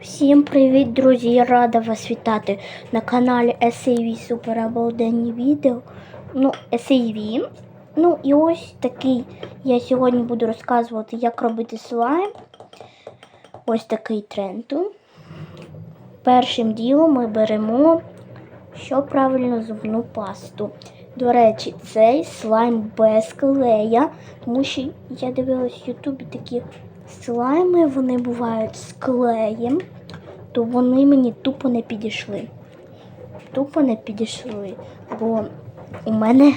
Всім привіт, друзі! Я рада вас вітати на каналі SAV Супер обалденні відео. Ну, SAV. Ну і ось такий. Я сьогодні буду розказувати, як робити слайм. Ось такий тренд. Першим ділом ми беремо, що правильно зубну пасту. До речі, цей слайм без клея, тому що я дивилась в Ютубі такі слайми, вони бувають з клеєм, то вони мені тупо не підійшли. Тупо не підійшли, бо у мене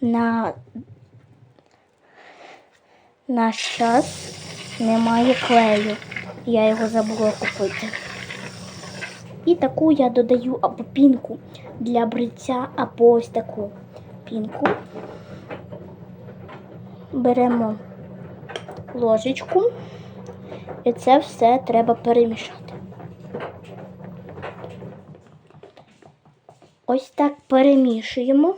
на, на час немає клею. Я його забула купити. І таку я додаю або пінку для бриття, або ось таку пінку. Беремо ложечку і це все треба перемішати. Ось так перемішуємо,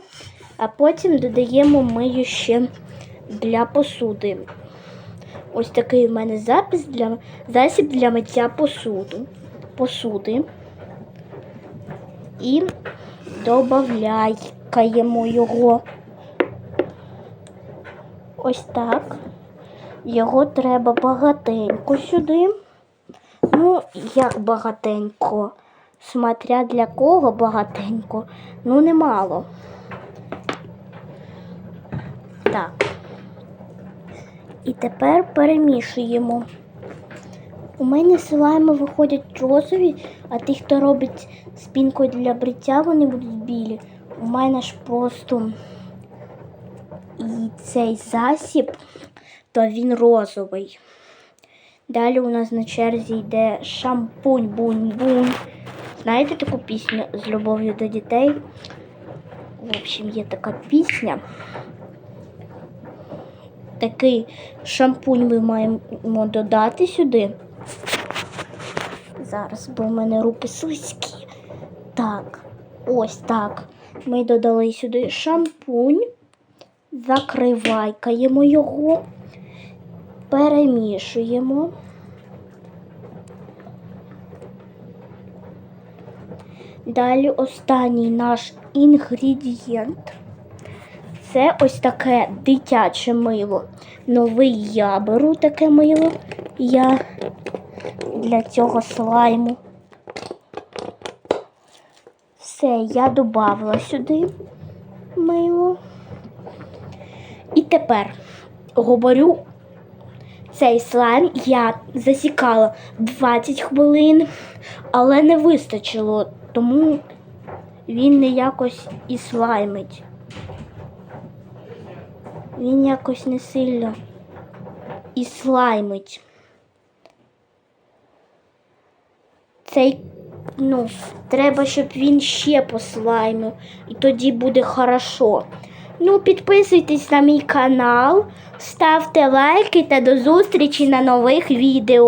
а потім додаємо мию ще для посуди. Ось такий у мене запис для, засіб для миття посуду, посуди. І додаємо його. Ось так. Його треба багатенько сюди. Ну, як багатенько. Смотря для кого багатенько. Ну, немало. Так. І тепер перемішуємо. У мене слайми виходять розові, а ті, хто робить спінку для бриття, вони будуть білі. У мене ж просто і цей засіб, то він розовий. Далі у нас на черзі йде шампунь бунь-бунь. Знаєте таку пісню з любов'ю до дітей? В общем, є така пісня. Такий шампунь ми маємо додати сюди. Зараз, бо в мене руки слизькі. Так, ось так. Ми додали сюди шампунь, закривайкаємо його, перемішуємо. Далі останній наш інгредієнт. Це ось таке дитяче мило. Новий я беру таке мило. Я для цього слайму. Все, я додавала сюди мило. І тепер говорю, цей слайм я засікала 20 хвилин, але не вистачило, тому він не якось і слаймить. Він якось не сильно і слаймить. Цей, ну, треба, щоб він ще послаймив, і тоді буде хорошо. Ну, підписуйтесь на мій канал, ставте лайки та до зустрічі на нових відео.